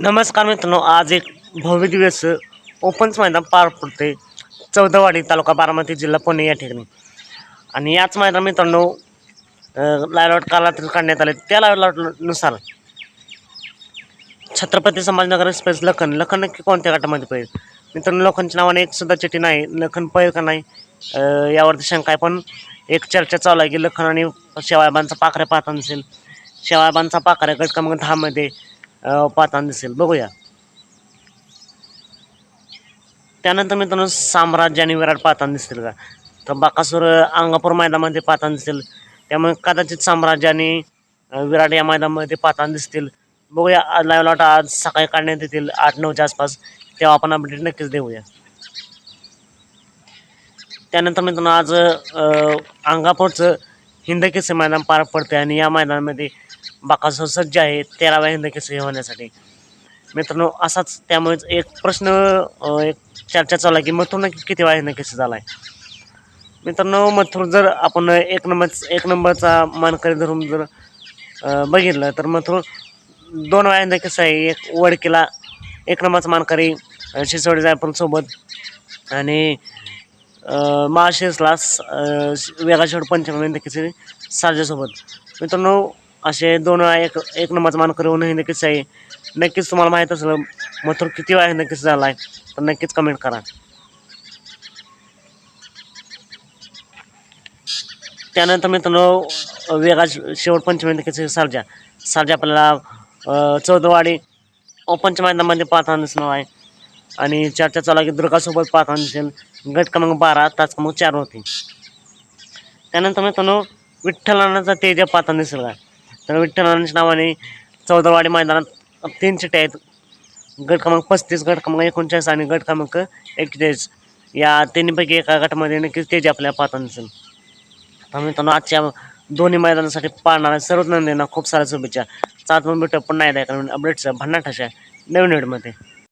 नमस्कार मित्रांनो आज एक भव्य दिवस ओपन्स मैदान पार पडते चौदावाडी तालुका बारामती जिल्हा पुणे या ठिकाणी. आणि याच मैदान मित्रांनो लायलॉट कालातील काढण्यात आले. त्या लायलॉटनुसार छत्रपती संभाजीनगर एक्सप्रेस लखन. लखन नक्की कोणत्या गटामध्ये पाहिजे मित्रांनो लखनच्या नावाने एक सुद्धा चिठी नाही. लखन पळेल का नाही? यावरती शंका आहे. पण एक चर्चा चालू आहे की लखन आणि शेवाळबांचा पाखऱ्या पाहत नसेल शेवाळबांचा पाखऱ्या गट क्रमांक दहामध्ये पाहताना दिसेल. बघूया. त्यानंतर मित्रांनो साम्राज्य आणि विराट पाहताना दिसतील का? तर बाकासूर अंगापूर मैदानामध्ये पाहताना दिसतील त्यामुळे कदाचित साम्राज्य आणि विराट या मैदानामध्ये पाहताना दिसतील. बघूया लाईव्ह लॉट आज सकाळी काढण्यात येतील आठ नऊच्या आसपास. तेव्हा आपण अपडेट नक्कीच देऊया. त्यानंतर मित्रांनो आज अं, अंगापूरचं हिंदकेसे मैदान पार पडते आणि या मैदानामध्ये बाकासूर सज्ज आहे तेराव्या हिंदकेसरी होण्यासाठी. मित्रांनो असाच त्यामुळेच एक प्रश्न एक चर्चा चालू आहे की मथुर नक्की किती वेळा हिंदकेसरी झाला आहे मित्रांनो मथुर जर आपण एक नंबर एक नंबरचा मानकरी धरून जर बघितलं तर मथुर दोन वेळा हिंदकेसरी आहे. एक वडकीला एक नंबरचा मानकरी शिसवडी जायपणसोबत आणि महाशिरसला वेगाशेवड शेवट पंचम हिंदकेसरी सारजासोबत मित्रांनो असे दोन वेळा एक एक नंबरचा मान करून नक्कीच आहे. नक्कीच तुम्हाला माहीत असलं मथुर किती वेळा नक्कीच झाला आहे तर नक्कीच कमेंट करा. त्यानंतर मित्रांनो वेगळा शेवट पंचमी हिंदकेसरी सारजा. सारजा आपल्याला चौदवाडी ओपनच्या मैदानामध्ये पाहताना दिसणार आहे. आणि चर्चा चालू की दुर्गासोबत पाहताना दिसेल. गट क्रमांक बारा तास क्रमांक चार होती त्यानंतर मित्रांनो विठ्ठलानाचा तेजा पाहताना दिसेल आहे. तर विठ्ठलानाच्या नावाने चौदावाडी मैदानात तीन चिट्टे आहेत. गट क्रमांक पस्तीस गट क्रमांक एकोणचाळीस आणि गट क्रमांक एक्केचाळीस या तिन्हीपैकी एका गटामध्ये नक्कीच तेज आपल्याला पाहता दिसेल. तर मित्रांनो आजच्या दोन्ही मैदानासाठी पाळणाऱ्या सर्व नंदींना खूप साऱ्या शुभेच्छा. चाच पण भेटू पुन्हा एकदा कारण अपडेट्स भन्नाट अशा नवीन वेळमध्ये